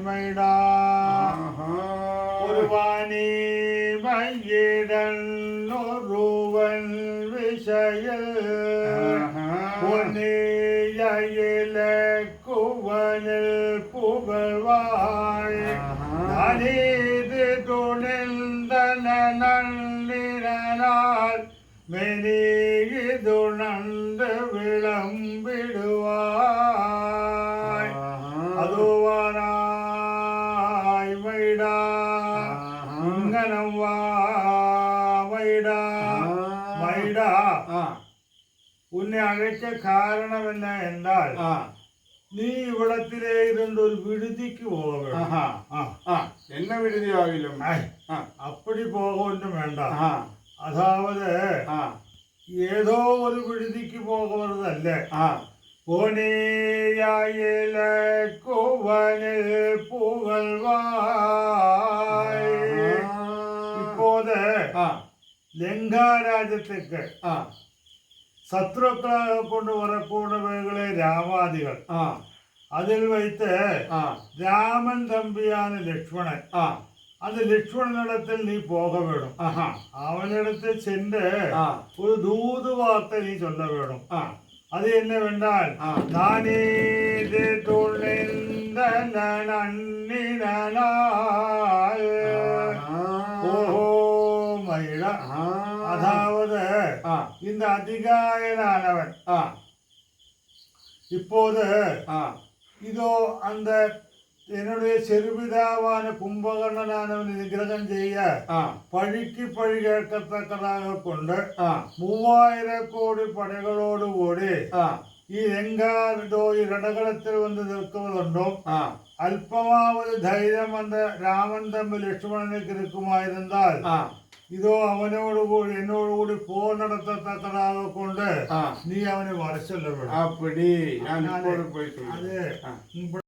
மகிமைடா. உருவானி மையிடன் ஒருவன் விஷய குவனில் புகழ்வாய். அநீது துணிந்தன நன்றினால் மெனியுணர்ந்து விளம் വാഹനം വൈഡ ഉന്നെ അകറ്റ കാരണം എന്ന എന്നാൽ നീ ഇവിടത്തിലെ ഇരുണ്ട് ഒരു വിടുതിക്ക് പോകണം. എന്നെ വിടുതിയാകില്ല അപ്പടി പോകൊന്നും വേണ്ട. അതാവത് ഏതോ ഒരു വിടുതിക്ക് പോകുന്നതല്ലേ പോനേയായില കോവനിൽ പുകൾവാ ആ. ലങ്കാരാജ്യത്തേക്ക് ആ. ശത്രുക്കളെ കൊണ്ട് ഉറക്കൂടവേകളെ രാമാദികൾ. ആ. അതിൽ വൈത്ത് ആ. രാമൻ തമ്പിയാണ് ലക്ഷ്മണൻ. ആ. അത് ലക്ഷ്മണനിടത്തിൽ നീ പോക വേണം അവനടുത്ത് ചെന്ന് ഒരു ദൂത് വാർത്ത നീ ചൊല്ല വേണം ആ. അത് എന്നെ വേണ്ടാൽ നാനേ തോളിൽ പറയുക அதாவது இந்த அதிகாரனானவன் இப்போது இதோ அந்த என்னுடைய செருபிதாவான கும்பகர்ணனானவன் நிகிரகம் செய்ய பழிக்கு பழி கேட்கத்தக்கதாக கொண்டு மூவாயிரம் கோடி படைகளோடு ஓடி ഈ രംഗാരോ ഈ രണകളത്തിൽ വന്ന് നിൽക്കുന്നതുണ്ടോ അല്പമാവത് ധൈര്യം വന്ന് രാമൻ തമ്മിൽ ലക്ഷ്മണനേക്ക് നിൽക്കുമായിരുന്നാൽ ഇതോ അവനോടുകൂടി എന്നോടുകൂടി പോന്നിടത്തക്കടാതെ കൊണ്ട് നീ അവനെ വരച്ചല്ലോ അപ്പടി ഞാൻ അതെ.